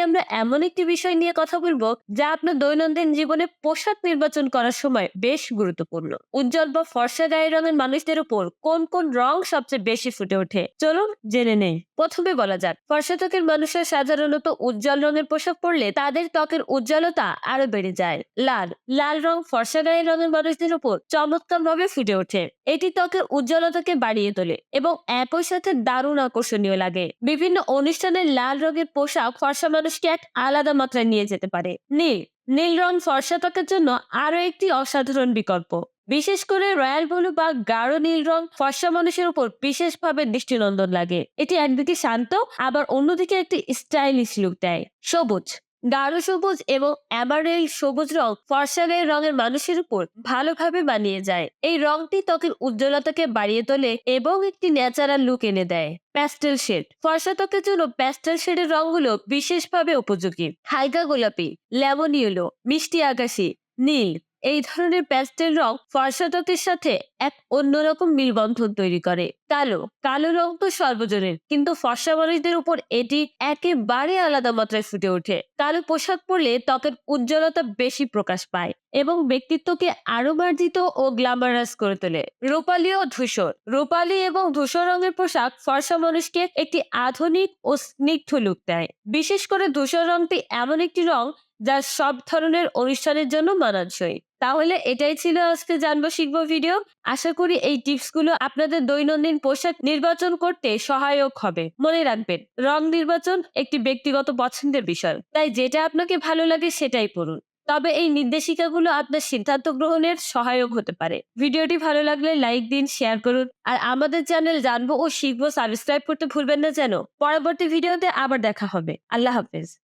আমরা এমন একটি বিষয় নিয়ে কথা বলব যা আপনার দৈনন্দিন জীবনে পোশাক নির্বাচন করার সময় বেশ গুরুত্বপূর্ণ। উজ্জ্বল বা ফর্সা গায়ের রঙের মানুষদের উপর কোন কোন রং সবচেয়ে বেশি ফুটে ওঠে? চলুন জেনে নেই। প্রথমে বলা যাক, ফর্সা ত্বকের মানুষের সাধারণত উজ্জ্বল রঙের পোশাক পরলে তাদের ত্বকের উজ্জ্বলতা আরও বেড়ে যায়। লাল লাল রং ফর্সা গায়ের রঙের মানুষদের উপর চমৎকার ভাবে ফুটে ওঠে। এটি ত্বকের উজ্জ্বলতাকে বাড়িয়ে তোলে এবং একই সাথে দারুণ আকর্ষণীয় লাগে। বিভিন্ন অনুষ্ঠানে লাল রঙের পোশাক ফর্সা মানুষকে এক আলাদা মাত্রায় নিয়ে যেতে পারে। নীল নীল রং ফর্সা ত্বকের জন্য আরও একটি অসাধারণ বিকল্প। বিশেষ করে রয়্যাল ব্লু বা গাঢ় নীল রং ফর্সা মানুষের উপর বিশেষভাবে দৃষ্টিনন্দন লাগে। এটি একদিকে শান্ত, আবার অন্যদিকে একটি স্টাইলিশ লুক দেয়। সবুজ গাঢ় সবুজ এবং অ্যামারেল সবুজ রং ফর্সা গায়ের রঙের মানুষের উপর ভালোভাবে মানিয়ে যায়। এই রংটি ত্বকের উজ্জ্বলতাকে বাড়িয়ে তোলে এবং একটি ন্যাচারাল লুক এনে দেয়। প্যাস্টেল শেড ফর্সা ত্বকের জন্য প্যাস্টেল শেডের রঙগুলো বিশেষভাবে উপযোগী। হালকা গোলাপি, লেমন ইয়েলো, মিষ্টি আকাশি, নীল। এই ধরনের প্যাস্টেল রং ফর্সা ত্বকের সাথে এক অন্যরকম মিলবন্ধন তৈরি করে। কালো কালো রং তো সর্বজনীন, কিন্তু ফর্সা মানুষদের উপর এটি একেবারে আলাদা মাত্রায় ফুটে ওঠে। কালো পোশাক পরলে ত্বকের উজ্জ্বলতা বেশি প্রকাশ পায় এবং ব্যক্তিত্বকে আরও মার্জিত ও গ্ল্যামারাস করে তোলে। রূপালী ও ধূসর, রূপালী এবং ধূসর রঙের পোশাক ফর্সা মানুষকে একটি আধুনিক ও স্নিগ্ধ লুক দেয়। বিশেষ করে ধূসর রংটি এমন একটি রং যা সব ধরনের অনুষ্ঠানের জন্য মানানসই। তাহলে এটাই ছিল আজকে জানব, শিখব ভিডিও আশা করি এই টিপসগুলো আপনাদের দৈনন্দিন পোশাক নির্বাচন করতে সহায়ক হবে। মনে রাখবেন, রং নির্বাচন একটি ব্যক্তিগত পছন্দের বিষয়। তাই যেটা আপনাকে ভালো লাগে সেটাই পড়ুন। তবে এই নির্দেশিকাগুলো আপনার সিদ্ধান্ত গ্রহণের সহায়ক হতে পারে। ভিডিওটি ভালো লাগলে লাইক দিন শেয়ার করুন। আর আমাদের চ্যানেল জানব ও শিখব সাবস্ক্রাইব করতে ভুলবেন না যেন। পরবর্তী ভিডিওতে আবার দেখা হবে। আল্লাহ হাফেজ।